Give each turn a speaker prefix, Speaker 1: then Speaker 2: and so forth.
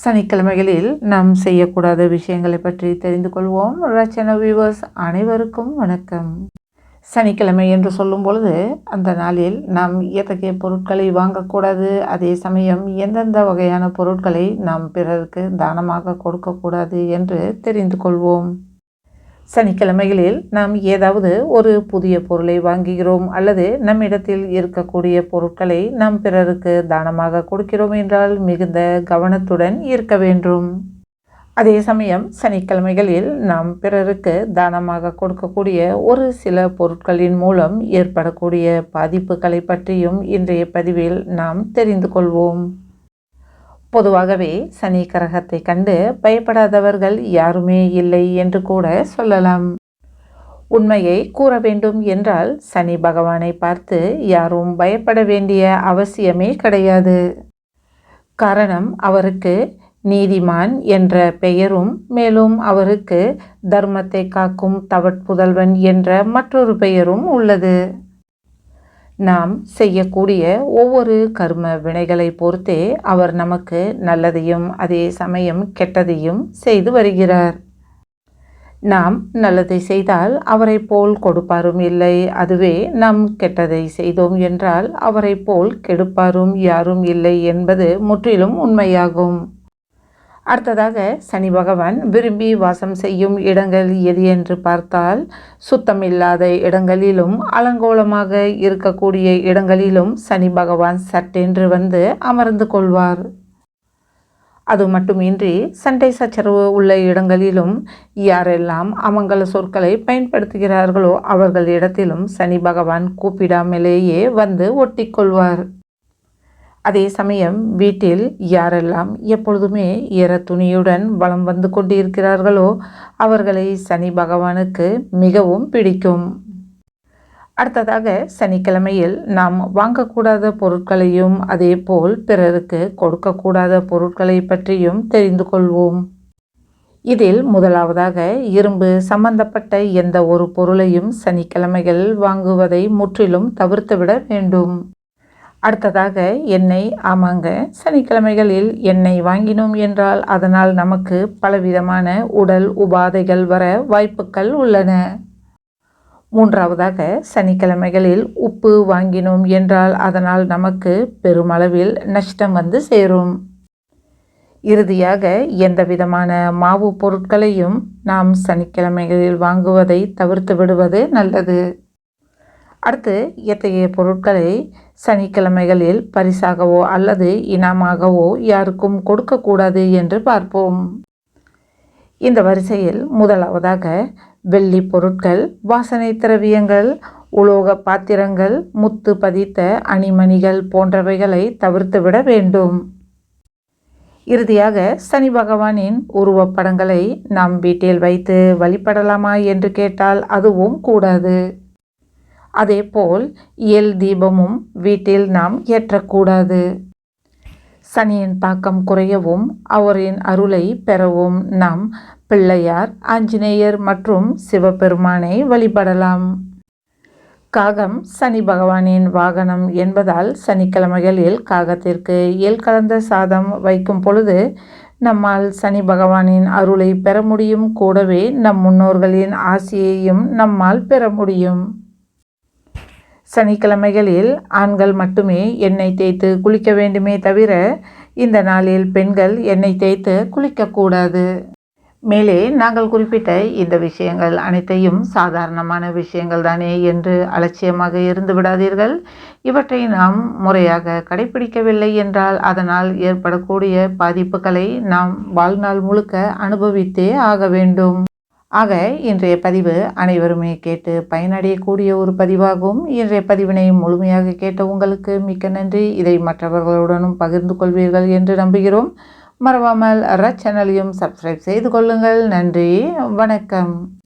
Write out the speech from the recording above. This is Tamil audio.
Speaker 1: சனிக்கிழமைகளில் நாம் செய்யக்கூடாத விஷயங்களை பற்றி தெரிந்து கொள்வோம். ரச்சன வியூவர்ஸ் அனைவருக்கும் வணக்கம். சனிக்கிழமை என்று சொல்லும் பொழுது அந்த நாளில் நாம் எத்தகைய பொருட்களை வாங்கக்கூடாது? அதே சமயம் எந்தெந்த வகையான பொருட்களை நாம் பிறருக்கு தானமாக கொடுக்கக்கூடாது என்று தெரிந்து கொள்வோம். சனிக்கிழமைகளில் நாம் ஏதாவது ஒரு புதிய பொருளை வாங்குகிறோம் அல்லது நம்மிடத்தில் இருக்கக்கூடிய பொருட்களை நாம் பிறருக்கு தானமாக கொடுக்கிறோம் என்றால் மிகுந்த கவனத்துடன் இருக்க வேண்டும். அதே சமயம் சனிக்கிழமைகளில் நாம் பிறருக்கு தானமாக கொடுக்கக்கூடிய ஒரு சில பொருட்களின் மூலம் ஏற்படக்கூடிய பாதிப்புகளை பற்றியும் இன்றைய பதிவில் நாம் தெரிந்து கொள்வோம். பொதுவாகவே சனி கரகத்தை கண்டு பயப்படாதவர்கள் யாருமே இல்லை என்று கூட சொல்லலாம். உண்மையை கூற வேண்டும் என்றால் சனி பகவானை பார்த்து யாரும் பயப்பட வேண்டிய அவசியமே கிடையாது. காரணம் அவருக்கு நீதிமான் என்ற பெயரும் மேலும் அவருக்கு தர்மத்தை காக்கும் தவட்புதல்வன் என்ற மற்றொரு பெயரும் உள்ளது. நாம் செய்யக்கூடிய ஒவ்வொரு கர்ம வினைகளை பொறுத்தே அவர் நமக்கு நல்லதையும் அதே சமயம் கெட்டதையும் செய்து வருகிறார். நாம் நல்லதை செய்தால் அவரை போல் கொடுப்பாரும் இல்லை. அதுவே நாம் கெட்டதை செய்தோம் என்றால் அவரை போல் கெடுப்பாரும் யாரும் இல்லை என்பது முற்றிலும் உண்மையாகும். அடுத்ததாக சனி பகவான் விரும்பி வாசம் செய்யும் இடங்கள் எது என்று பார்த்தால் சுத்தமில்லாத இடங்களிலும் அலங்கோலமாக இருக்கக்கூடிய இடங்களிலும் சனி பகவான் சட்டென்று வந்து அமர்ந்து கொள்வார். அது மட்டுமின்றி சண்டை சச்சரவு உள்ள இடங்களிலும் யாரெல்லாம் அமங்கல சொற்களை பயன்படுத்துகிறார்களோ அவர்களிடத்திலும் சனி பகவான் கூப்பிடாமலேயே வந்து ஒட்டிக்கொள்வார். அதே சமயம் வீட்டில் யாரெல்லாம் எப்பொழுதுமே ஈர துணியுடன் வளம் வந்து கொண்டிருக்கிறார்களோ அவர்களை சனி பகவானுக்கு மிகவும் பிடிக்கும். அடுத்ததாக சனிக்கிழமையில் நாம் வாங்கக்கூடாத பொருட்களையும் அதே போல் பிறருக்கு கொடுக்கக்கூடாத பொருட்களை பற்றியும் தெரிந்து கொள்வோம். இதில் முதலாவதாக இரும்பு சம்பந்தப்பட்ட எந்த ஒரு பொருளையும் சனிக்கிழமைகள் வாங்குவதை முற்றிலும் தவிர்த்துவிட வேண்டும். அடுத்ததாக எண்ணெய் ஆமாங்க. சனிக்கிழமைகளில் எண்ணெய் வாங்கினோம் என்றால் அதனால் நமக்கு பலவிதமான உடல் உபாதைகள் வர வாய்ப்புகள் உள்ளன. மூன்றாவதாக சனிக்கிழமைகளில் உப்பு வாங்கினோம் என்றால் அதனால் நமக்கு பெருமளவில் நஷ்டம் வந்து சேரும். இறுதியாக எந்த விதமான மாவு பொருட்களையும் நாம் சனிக்கிழமைகளில் வாங்குவதை தவிர்த்து விடுவது நல்லது. அடுத்து எத்தகைய பொருட்களை சனிக்கிழமைகளில் பரிசாகவோ அல்லது இனமாகவோ யாருக்கும் கொடுக்கக்கூடாது என்று பார்ப்போம். இந்த வரிசையில் முதலாவதாக வெள்ளி பொருட்கள் வாசனை திரவியங்கள் உலோக பாத்திரங்கள் முத்து பதித்த அணிமணிகள் போன்றவைகளை தவிர்த்துவிட வேண்டும். இறுதியாக சனி பகவானின் உருவப்படங்களை நாம் வீட்டில் வைத்து வழிபடலாமா என்று கேட்டால் அதுவும் கூடாது. அதேபோல் எல் தீபமும் வீட்டில் நாம் ஏற்றக்கூடாது. சனியின் தாக்கம் குறையவும் அவரின் அருளை பெறவும் நாம் பிள்ளையார் ஆஞ்சநேயர் மற்றும் சிவபெருமானை வழிபடலாம். காகம் சனி பகவானின் வாகனம் என்பதால் சனிக்கிழமைகளில் காகத்திற்கு எல் கலந்த சாதம் வைக்கும் பொழுது நம்மால் சனி பகவானின் அருளை பெற முடியும். கூடவே நம் முன்னோர்களின் ஆசையையும் நம்மால் பெற முடியும். சனிக்கிழமைகளில் ஆண்கள் மட்டுமே எண்ணெய் தேய்த்து குளிக்க வேண்டுமே தவிர இந்த நாளில் பெண்கள் எண்ணெய் தேய்த்து குளிக்கக்கூடாது. மேலே நாங்கள் குறிப்பிட்ட இந்த விஷயங்கள் அனைத்தையும் சாதாரணமான விஷயங்கள் தானே என்று அலட்சியமாக இருந்து விடாதீர்கள். இவற்றை நாம் முறையாக கடைபிடிக்கவில்லை என்றால் அதனால் ஏற்படக்கூடிய பாதிப்புகளை நாம் வாழ்நாள் முழுக்க அனுபவித்தே ஆக வேண்டும். ஆக இன்றைய பதிவு அனைவருமே கேட்டு பயனடையக்கூடிய ஒரு பதிவாகும். இன்றைய பதிவினை முழுமையாக கேட்ட உங்களுக்கு மிக்க நன்றி. இதை மற்றவர்களுடனும் பகிர்ந்து கொள்வீர்கள் என்று நம்புகிறோம். மறவாமல் அற சேனலையும் சப்ஸ்கிரைப் செய்து கொள்ளுங்கள். நன்றி. வணக்கம்.